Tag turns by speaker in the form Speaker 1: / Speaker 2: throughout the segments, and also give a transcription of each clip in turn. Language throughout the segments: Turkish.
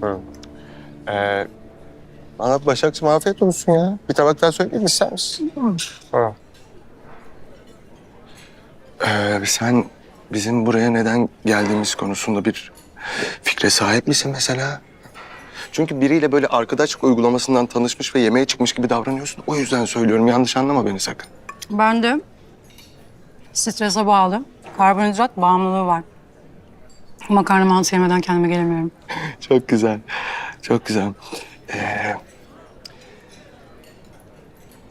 Speaker 1: Hı. Ee, bana Başakçığım afiyet olsun ya. Bir tabak daha söyleyeyim ister misin? Hı. Ee, sen bizim buraya neden geldiğimiz konusunda bir fikre sahip misin mesela? Çünkü biriyle böyle arkadaşlık uygulamasından tanışmış ve yemeğe çıkmış gibi davranıyorsun. O yüzden söylüyorum. Yanlış anlama beni sakın.
Speaker 2: Ben de strese bağlı, karbonhidrat bağımlılığı var. Makarna mantı yemeden kendime gelemiyorum.
Speaker 1: Çok güzel. Çok güzel. Ee,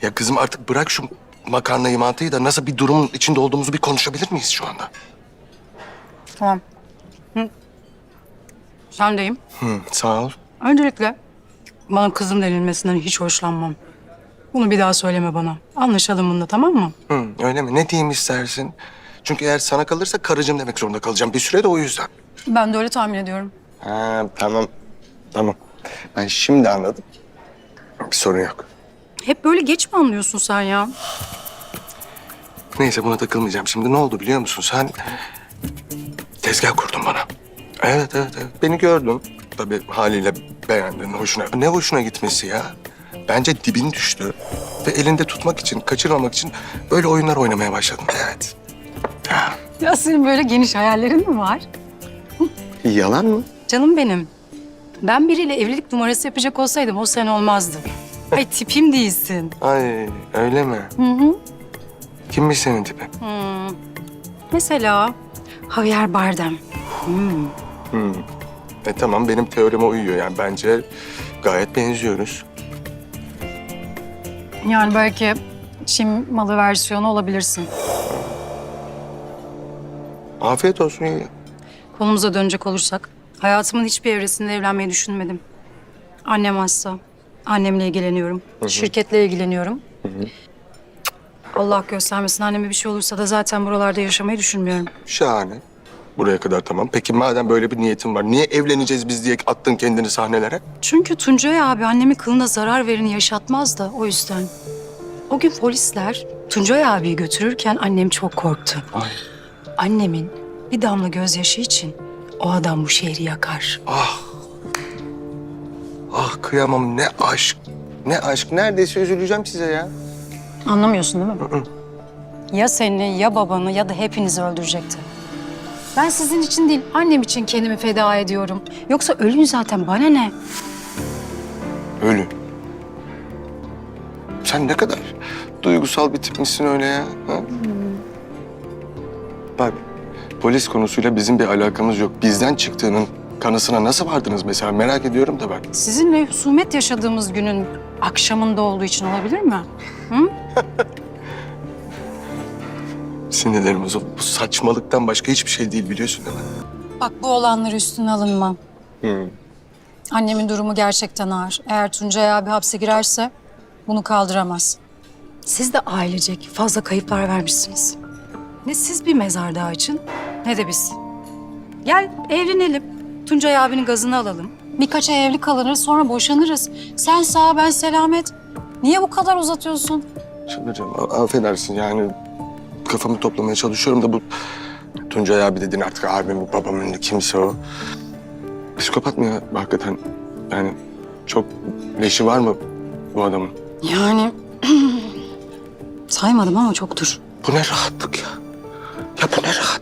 Speaker 1: ya kızım artık bırak şu makarnayı mantıyı da nasıl bir durumun içinde olduğumuzu bir konuşabilir miyiz şu anda?
Speaker 2: Tamam. Hı. Sendeyim.
Speaker 1: Hı, sağ ol.
Speaker 2: Öncelikle bana kızım denilmesinden hiç hoşlanmam. Bunu bir daha söyleme bana. Anlaşalım bunda tamam mı?
Speaker 1: Hı, öyle mi? Ne diyeyim istersin? Çünkü eğer sana kalırsa karıcığım demek zorunda kalacağım. Bir süre de o yüzden.
Speaker 2: Ben de öyle tahmin ediyorum.
Speaker 1: Ha, tamam. Tamam. Ben şimdi anladım. Bir sorun yok.
Speaker 2: Hep böyle geç mi anlıyorsun sen ya?
Speaker 1: Neyse buna takılmayacağım. Şimdi ne oldu biliyor musun? Sen tezgah kurdun bana. Evet, evet, evet. Beni gördün. Tabii haliyle beğendin, hoşuna. Ne hoşuna gitmesi ya? Bence dibin düştü. Ve elinde tutmak için, kaçırmamak için böyle oyunlar oynamaya başladın. Evet.
Speaker 2: Ya senin böyle geniş hayallerin mi var?
Speaker 1: Yalan mı?
Speaker 2: Canım benim. Ben biriyle evlilik numarası yapacak olsaydım o sen olmazdı. Ay tipim değilsin.
Speaker 1: Ay öyle mi?
Speaker 2: Hı hı.
Speaker 1: Kimmiş senin tipin?
Speaker 2: Hmm. Mesela Javier Bardem. Hmm.
Speaker 1: Hmm. E tamam benim teorime uyuyor yani. Bence gayet benziyoruz.
Speaker 2: Yani belki Çin malı versiyonu olabilirsin.
Speaker 1: Afiyet olsun iyi.
Speaker 2: Konumuza dönecek olursak, hayatımın hiçbir evresinde evlenmeyi düşünmedim. Annem hasta. Annemle ilgileniyorum. Şirketle ilgileniyorum. Allah göstermesin anneme bir şey olursa da zaten buralarda yaşamayı düşünmüyorum.
Speaker 1: Şahane. Buraya kadar tamam. Peki madem böyle bir niyetin var, niye evleneceğiz biz diye attın kendini sahnelere?
Speaker 2: Çünkü Tuncay abi annemin kılına zarar verini yaşatmaz da o yüzden. O gün polisler Tuncay abiyi götürürken annem çok korktu.
Speaker 1: Ay.
Speaker 2: Annemin bir damla gözyaşı için o adam bu şehri yakar.
Speaker 1: Ah. Ah kıyamam ne aşk. Ne aşk. Neredeyse üzüleceğim size ya.
Speaker 2: Anlamıyorsun değil mi? ya seni ya babanı ya da hepinizi öldürecekti. Ben sizin için değil annem için kendimi feda ediyorum. Yoksa ölün zaten bana ne?
Speaker 1: Ölü. Sen ne kadar duygusal bir tipmişsin öyle ya. Ha? Bak polis konusuyla bizim bir alakamız yok. Bizden çıktığının kanısına nasıl vardınız mesela merak ediyorum da bak.
Speaker 2: Sizinle husumet yaşadığımız günün akşamında olduğu için olabilir mi?
Speaker 1: Sinirlerim bozuldu. Bu saçmalıktan başka hiçbir şey değil biliyorsun değil mi?
Speaker 2: Bak bu olanları üstüne alınma.
Speaker 1: Hı.
Speaker 2: Annemin durumu gerçekten ağır. Eğer Tuncay abi hapse girerse bunu kaldıramaz. Siz de ailecek fazla kayıplar vermişsiniz. Ne siz bir mezar daha açın ne de biz. Gel evlenelim. Tuncay abinin gazını alalım. Birkaç ay evli kalırız sonra boşanırız. Sen sağ ben selamet. Niye bu kadar uzatıyorsun?
Speaker 1: Çıldıracağım. A- Affedersin yani kafamı toplamaya çalışıyorum da bu Tuncay abi dediğin artık abimin, babamın kimse o. Psikopat mı ya hakikaten? Yani çok leşi var mı bu adamın?
Speaker 2: Yani saymadım ama çoktur.
Speaker 1: Bu ne rahatlık ya? Ya bu ne? Siz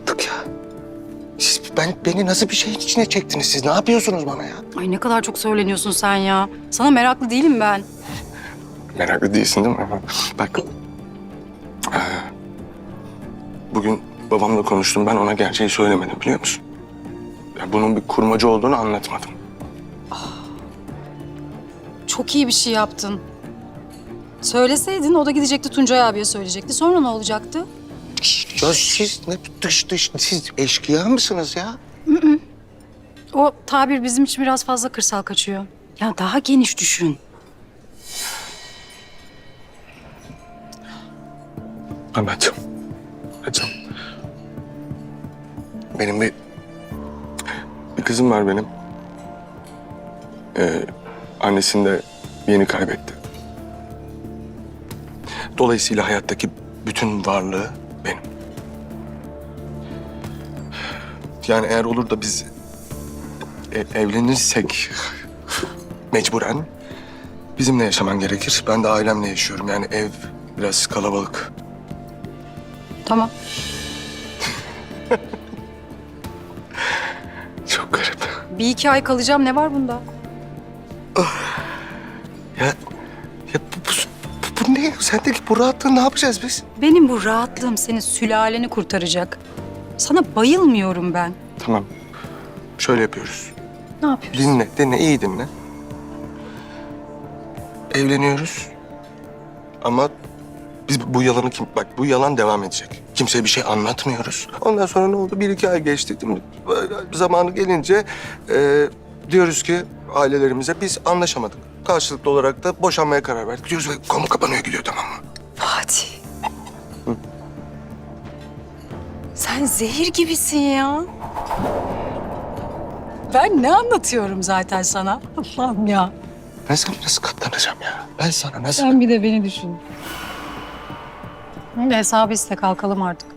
Speaker 1: ben, beni nasıl bir şeyin içine çektiniz siz? Ne yapıyorsunuz bana ya?
Speaker 2: Ay ne kadar çok söyleniyorsun sen ya. Sana meraklı değilim ben.
Speaker 1: Meraklı değilsin değil mi? Bak. ee, Bugün babamla konuştum. Ben ona gerçeği söylemedim biliyor musun? Ya bunun bir kurmaca olduğunu anlatmadım.
Speaker 2: Çok iyi bir şey yaptın. Söyleseydin o da gidecekti Tuncay abiye söyleyecekti. Sonra ne olacaktı?
Speaker 1: Ya siz ne dış dış, siz eşkıya mısınız ya?
Speaker 2: O tabir bizim için biraz fazla kırsal kaçıyor. Ya daha geniş düşün.
Speaker 1: Evet. Evet. Benim bir... Bir kızım var benim. Ee, annesini de yeni kaybetti. Dolayısıyla hayattaki bütün varlığı benim. Yani eğer olur da biz e- evlenirsek mecburen bizimle yaşaman gerekir. Ben de ailemle yaşıyorum. Yani ev biraz kalabalık.
Speaker 2: Tamam.
Speaker 1: Çok garip.
Speaker 2: Bir iki ay kalacağım. Ne var bunda?
Speaker 1: Ya, ya bu, bu, bu, bu ne? Sendeki bu rahatlığı ne yapacağız biz?
Speaker 2: Benim bu rahatlığım senin sülaleni kurtaracak. Sana bayılmıyorum ben.
Speaker 1: Tamam. Şöyle yapıyoruz.
Speaker 2: Ne yapıyorsun?
Speaker 1: Dinle, dinle, iyi dinle. Evleniyoruz. Ama biz bu yalanı kim... Bak bu yalan devam edecek. Kimseye bir şey anlatmıyoruz. Ondan sonra ne oldu? Bir iki ay geçti. Değil mi? Böyle Zamanı gelince e, diyoruz ki ailelerimize biz anlaşamadık. Karşılıklı olarak da boşanmaya karar verdik. Diyoruz ve konu kapanıyor gidiyor tamam mı?
Speaker 2: Sen zehir gibisin ya. Ben ne anlatıyorum zaten sana? Allah'ım ya.
Speaker 1: Ben sana nasıl katlanacağım ya? Ben sana nasıl...
Speaker 2: Sen bir de beni düşün. Hadi hesabı iste kalkalım artık.